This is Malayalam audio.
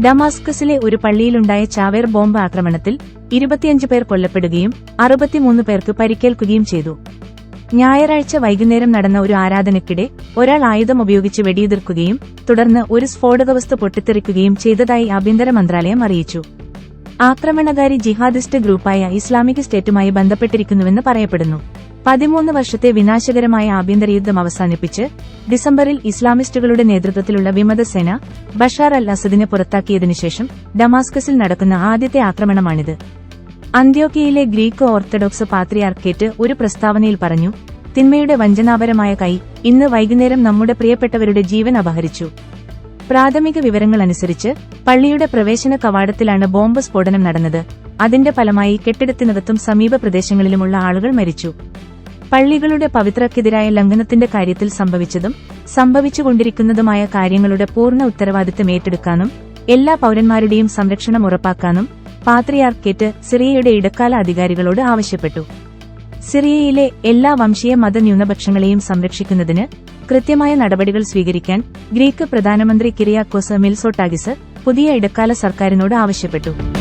ഡമാസ്കസിലെ ഒരു പള്ളിയിലുണ്ടായ ചാവേർ ബോംബ് ആക്രമണത്തിൽ ഇരുപത്തിയഞ്ച് പേർ കൊല്ലപ്പെടുകയും അറുപത്തിമൂന്ന് പേർക്ക് പരിക്കേൽക്കുകയും ചെയ്തു. ഞായറാഴ്ച വൈകുന്നേരം നടന്ന ഒരു ആരാധനയ്ക്കിടെ ഒരാൾ ആയുധം ഉപയോഗിച്ച് വെടിയുതിർക്കുകയും തുടർന്ന് ഒരു സ്ഫോടകവസ്തു പൊട്ടിത്തെറിക്കുകയും ചെയ്തതായി ആഭ്യന്തര മന്ത്രാലയം അറിയിച്ചു. ആക്രമണകാരി ജിഹാദിസ്റ്റ് ഗ്രൂപ്പായ ഇസ്ലാമിക് സ്റ്റേറ്റുമായി ബന്ധപ്പെട്ടിരിക്കുന്നുവെന്ന് പറയപ്പെടുന്നു. പതിമൂന്ന് വർഷത്തെ വിനാശകരമായ ആഭ്യന്തര യുദ്ധം അവസാനിപ്പിച്ച് ഡിസംബറിൽ ഇസ്ലാമിസ്റ്റുകളുടെ നേതൃത്വത്തിലുള്ള വിമതസേന ബഷാർ അൽ അസദിനെ പുറത്താക്കിയതിനുശേഷം ഡമാസ്കസിൽ നടക്കുന്ന ആദ്യത്തെ ആക്രമണമാണിത്. അന്ത്യോക്കിയയിലെ ഗ്രീക്ക് ഓർത്തഡോക്സ് പാത്രിയാർക്കേറ്റ് ഒരു പ്രസ്താവനയിൽ പറഞ്ഞു തിന്മയുടെ വഞ്ചനാപരമായ കൈ ഇന്ന് വൈകുന്നേരം നമ്മുടെ പ്രിയപ്പെട്ടവരുടെ ജീവൻ അപഹരിച്ചു. പ്രാഥമിക വിവരങ്ങൾ അനുസരിച്ച് പള്ളിയുടെ പ്രവേശന കവാടത്തിലാണ് ബോംബ് സ്ഫോടനം നടന്നത്. അതിന്റെ ഫലമായി കെട്ടിടത്തിനകത്തും സമീപ പ്രദേശങ്ങളിലുമുള്ള ആളുകൾ മരിച്ചു. പള്ളികളുടെ പവിത്രക്കെതിരായ ലംഘനത്തിന്റെ കാര്യത്തിൽ സംഭവിച്ചതും സംഭവിച്ചുകൊണ്ടിരിക്കുന്നതുമായ കാര്യങ്ങളുടെ പൂർണ ഉത്തരവാദിത്തം ഏറ്റെടുക്കാനും എല്ലാ പൌരന്മാരുടെയും സംരക്ഷണം ഉറപ്പാക്കാനും പാത്രിയാർക്കേറ്റ് സിറിയയുടെ ഇടക്കാല അധികാരികളോട് ആവശ്യപ്പെട്ടു. സിറിയയിലെ എല്ലാ വംശീയ മത ന്യൂനപക്ഷങ്ങളെയും സംരക്ഷിക്കുന്നതിന് കൃത്യമായ നടപടികൾ സ്വീകരിക്കാൻ ഗ്രീക്ക് പ്രധാനമന്ത്രി കിറിയാക്കോസ് മിൽസോട്ടാഗിസ് പുതിയ ഇടക്കാല സർക്കാരിനോട് ആവശ്യപ്പെട്ടു.